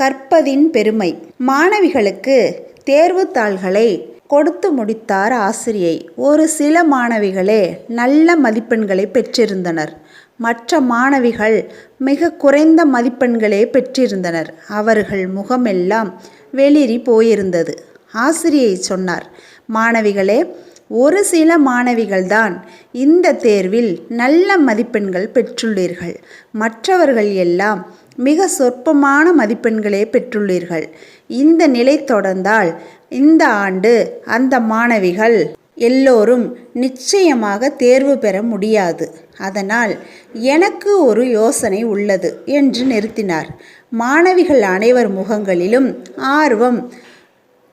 கற்பதின் பெருமை. மாணவிகளுக்கு தேர்வுத்தாள்களை கொடுத்து முடித்தார் ஆசிரியை. ஒரு சில மாணவிகளே நல்ல மதிப்பெண்களை பெற்றிருந்தனர். மற்ற மாணவிகள் மிக குறைந்த மதிப்பெண்களே பெற்றிருந்தனர். அவர்கள் முகமெல்லாம் வெளிரி போயிருந்தது. ஆசிரியை சொன்னார் மாணவிகளே ஒரு சில மாணவிகள்தான் இந்த தேர்வில் நல்ல மதிப்பெண்கள் பெற்றுள்ளீர்கள். மற்றவர்கள் எல்லாம் மிக சொற்பமான மதிப்பெண்களே பெற்றுள்ளீர்கள். இந்த நிலை தொடர்ந்தால் இந்த ஆண்டு அந்த மாணவிகள் எல்லோரும் நிச்சயமாக தேர்வு பெற முடியாது. அதனால் எனக்கு ஒரு யோசனை உள்ளது என்று நிறுத்தினார். மாணவிகள் அனைவர் முகங்களிலும் ஆர்வம்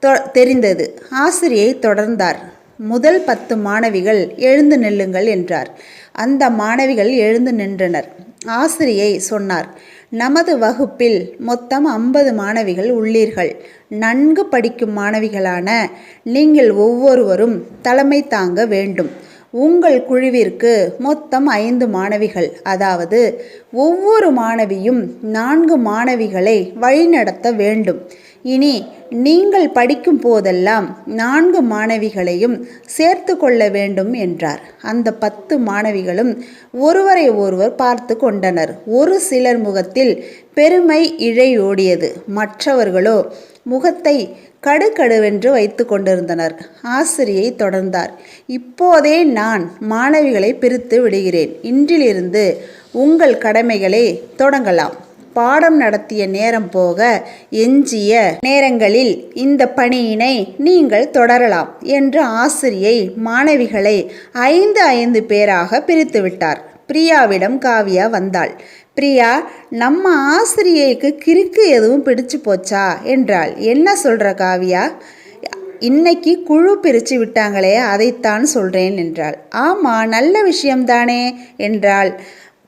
தொ- தெரிந்தது. ஆசிரியை தொடர்ந்தார். முதல் பத்து மாணவிகள் எழுந்து நில்லுங்கள் என்றார். அந்த மாணவிகள் எழுந்து நின்றனர். ஆசிரியை சொன்னார். நமது வகுப்பில் மொத்தம் ஐம்பது மாணவிகள் உள்ளீர்கள். நன்கு படிக்கும் மாணவிகளான நீங்கள் ஒவ்வொருவரும் தலைமை தாங்க வேண்டும். உங்கள் குழுவிற்கு மொத்தம் ஐந்து மாணவிகள். அதாவது ஒவ்வொரு மாணவியும் நான்கு மாணவிகளை வழிநடத்த வேண்டும். இனி நீங்கள் படிக்கும் போதெல்லாம் நான்கு மாணவிகளையும் சேர்த்து கொள்ள வேண்டும் என்றார். அந்த பத்து மாணவிகளும் ஒருவரை ஒருவர் பார்த்து கொண்டனர். ஒரு சிலர் முகத்தில் பெருமை இழையோடியது. மற்றவர்களோ முகத்தை கடுகடுவென்று வைத்து கொண்டிருந்தனர். ஆசிரியை தொடர்ந்தார். இப்போதே நான் மாணவிகளை பிரித்து விடுகிறேன். இன்றிலிருந்து உங்கள் கடமைகளை தொடங்கலாம். பாடம் நடத்திய நேரம் போக எஞ்சிய நேரங்களில் இந்த பணியினை நீங்கள் தொடரலாம் என்று ஆசிரியை மாணவிகளை ஐந்து ஐந்து பேராக பிரித்து விட்டார். பிரியாவிடம் காவியா வந்தாள். பிரியா நம்ம ஆசிரியைக்கு கிறுக்கு எதுவும் பிடிச்சு போச்சா? என்றாள். என்ன சொல்ற காவியா? இன்னைக்கு குழு பிரித்து விட்டாங்களே அதைத்தான் சொல்கிறேன் என்றாள். ஆமாம் நல்ல விஷயம்தானே என்றாள்.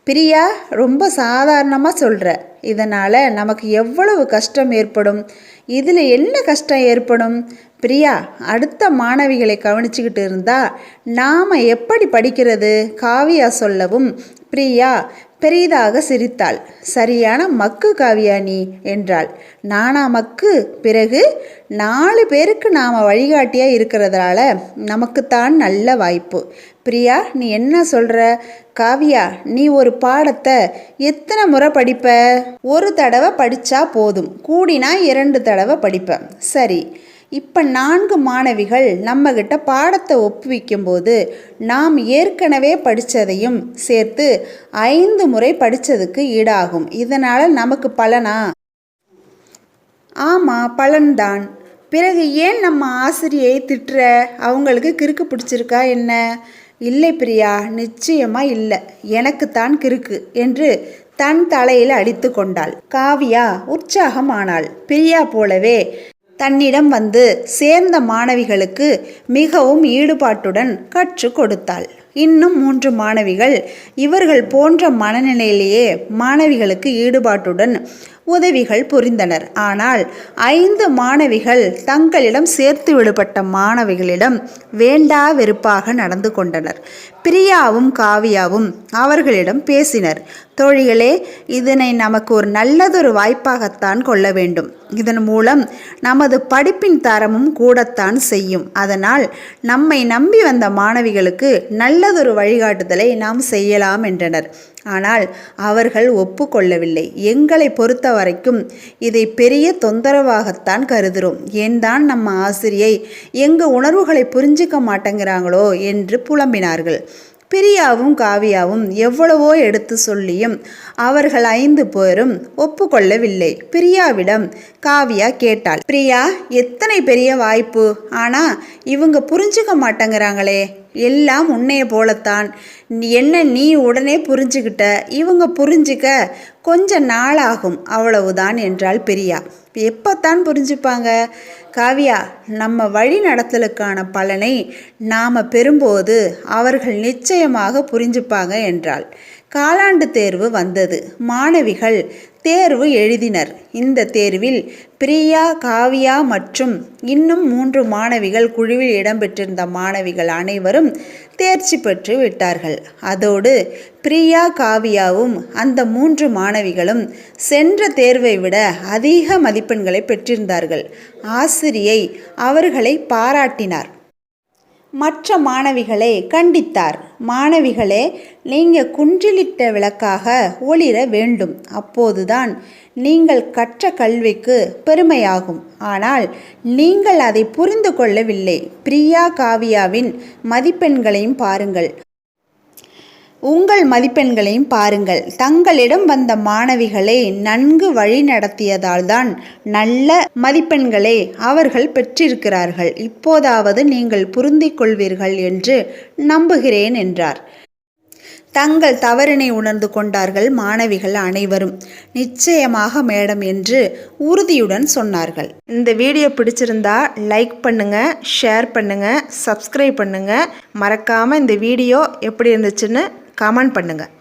பிரியா ரொம்ப சாதாரணமாக சொல்கிற இதனால் நமக்கு எவ்வளவு கஷ்டம் ஏற்படும்? இதில் என்ன கஷ்டம் ஏற்படும்? பிரியா அடுத்த மாணவிகளை கவனிச்சுக்கிட்டு இருந்தா நாம் எப்படி படிக்கிறது? காவியா சொல்லவும் பிரியா பெரிதாக சிரித்தாள். சரியான மக்கு காவியா நீ என்றாள். நானா மக்கு? பிறகு? நாலு பேருக்கு நாம் வழிகாட்டியாக இருக்கிறதால நமக்குத்தான் நல்ல வாய்ப்பு. பிரியா நீ என்ன சொல்கிற காவியா நீ ஒரு பாடத்தை எத்தனை முறை படிப்ப? ஒரு தடவை படித்தா போதும். கூடினா இரண்டு தடவை படிப்ப சரி. இப்போ நான்கு மாணவிகள் நம்மக்கிட்ட பாடத்தை ஒப்புவிக்கும்போது நாம் ஏற்கனவே படித்ததையும் சேர்த்து ஐந்து முறை படித்ததுக்கு ஈடாகும். இதனால் நமக்கு பலனா? ஆமாம் பலன்தான். பிறகு ஏன் நம்ம ஆசிரியை திட்டுற? அவங்களுக்கு கிறுக்கு பிடிச்சிருக்கா என்ன? இல்லை பிரியா நிச்சயமா இல்லை. எனக்குத்தான் கிறுக்கு என்று தன் தலையில் அடித்து கொண்டாள். காவியா உற்சாகமானாள். பிரியா போலவே தன்னிடம் வந்து சேர்ந்த மாணவிகளுக்கு மிகவும் ஈடுபாட்டுடன் கற்றுக் கொடுத்தாள். இன்னும் மூன்று மாணவிகள். இவர்கள் போன்ற மனநிலையிலேயே மாணவிகளுக்கு ஈடுபாட்டுடன் உதவிகள் புரிந்தனர். ஆனால் ஐந்து மாணவிகள் தங்களிடம் சேர்த்து விடுபட்ட மாணவிகளிடம் வேண்டா வெறுப்பாக நடந்து கொண்டனர். பிரியாவும் காவியாவும் அவர்களிடம் பேசினர். தோழிகளே இதனை நமக்கு ஒரு நல்லதொரு வாய்ப்பாகத்தான் கொள்ள வேண்டும். இதன் மூலம் நமது படிப்பின் தரமும் கூடத்தான் செய்யும். அதனால் நம்மை நம்பி வந்த மாணவிகளுக்கு நல்ல நல்லதொரு வழிகாட்டுதலை நாம் செய்யலாம் என்றனர். ஆனால் அவர்கள் ஒப்புக்கொள்ளவில்லை. எங்களை பொறுத்த வரைக்கும் இதை பெரிய தொந்தரவாகத்தான் கருதுகிறோம் ஏன்தான் நம்ம ஆசிரியை எங்கள் உணர்வுகளை புரிஞ்சிக்க மாட்டேங்கிறாங்களோ என்று புலம்பினார்கள். பிரியாவும் காவியாவும் எவ்வளவோ எடுத்து சொல்லியும் அவர்கள் ஐந்து பேரும் ஒப்புக்கொள்ளவில்லை. பிரியாவிடம் காவியா கேட்டாள் பிரியா எத்தனை பெரிய வாய்ப்பு? ஆனா இவங்க புரிஞ்சுக்க மாட்டேங்கிறாங்களே. எல்லாம் உன்னைய போலத்தான். என்ன நீ உடனே புரிஞ்சுக்கிட்ட இவங்க புரிஞ்சுக்க கொஞ்ச நாளாகும் அவ்வளவுதான் என்றாள் பெரியா. எப்பத்தான் புரிஞ்சுப்பாங்க? காவியா நம்ம வழி நடத்தலுக்கான பலனை நாம் பெறும்போது அவர்கள் நிச்சயமாக புரிஞ்சுப்பாங்க என்றாள். காலாண்டு தேர்வு வந்தது. மாணவிகள் தேர்வு எழுதினர். இந்த தேர்வில் பிரியா காவியா மற்றும் இன்னும் மூன்று மாணவிகள் குழுவில் இடம்பெற்றிருந்த மாணவிகள் அனைவரும் தேர்ச்சி பெற்று விட்டார்கள். அதோடு பிரியா காவியாவும் அந்த மூன்று மாணவிகளும் சென்ற தேர்வை விட அதிக மதிப்பெண்களை பெற்றிருந்தார்கள். ஆசிரியை அவர்களை பாராட்டினார். மற்ற மாணவிகளை கண்டித்தார். மாணவிகளே நீங்கள் குன்றிலிட்ட விளக்காக ஒளிர வேண்டும். அப்போதுதான் நீங்கள் கற்ற கல்விக்கு பெருமையாகும். ஆனால் நீங்கள் அதை புரிந்து கொள்ளவில்லை. பிரியா காவியாவின் மதிப்பெண்களையும் பாருங்கள். உங்கள் மதிப்பெண்களையும் பாருங்கள். தங்களிடம் வந்த மாணவிகளை நன்கு வழிநடத்தியதால்தான் நல்ல மதிப்பெண்களை அவர்கள் பெற்றிருக்கிறார்கள். இப்போதாவது நீங்கள் புரிந்து கொள்வீர்கள் என்று நம்புகிறேன் என்றார். தங்கள் தவறினை உணர்ந்து கொண்டார்கள் மாணவிகள் அனைவரும். நிச்சயமாக மேடம் என்று உறுதியுடன் சொன்னார்கள். இந்த வீடியோ பிடிச்சிருந்தா லைக் பண்ணுங்க ஷேர் பண்ணுங்க சப்ஸ்கிரைப் பண்ணுங்க. மறக்காம இந்த வீடியோ எப்படி இருந்துச்சுன்னு கமெண்ட் பண்ணுங்கள்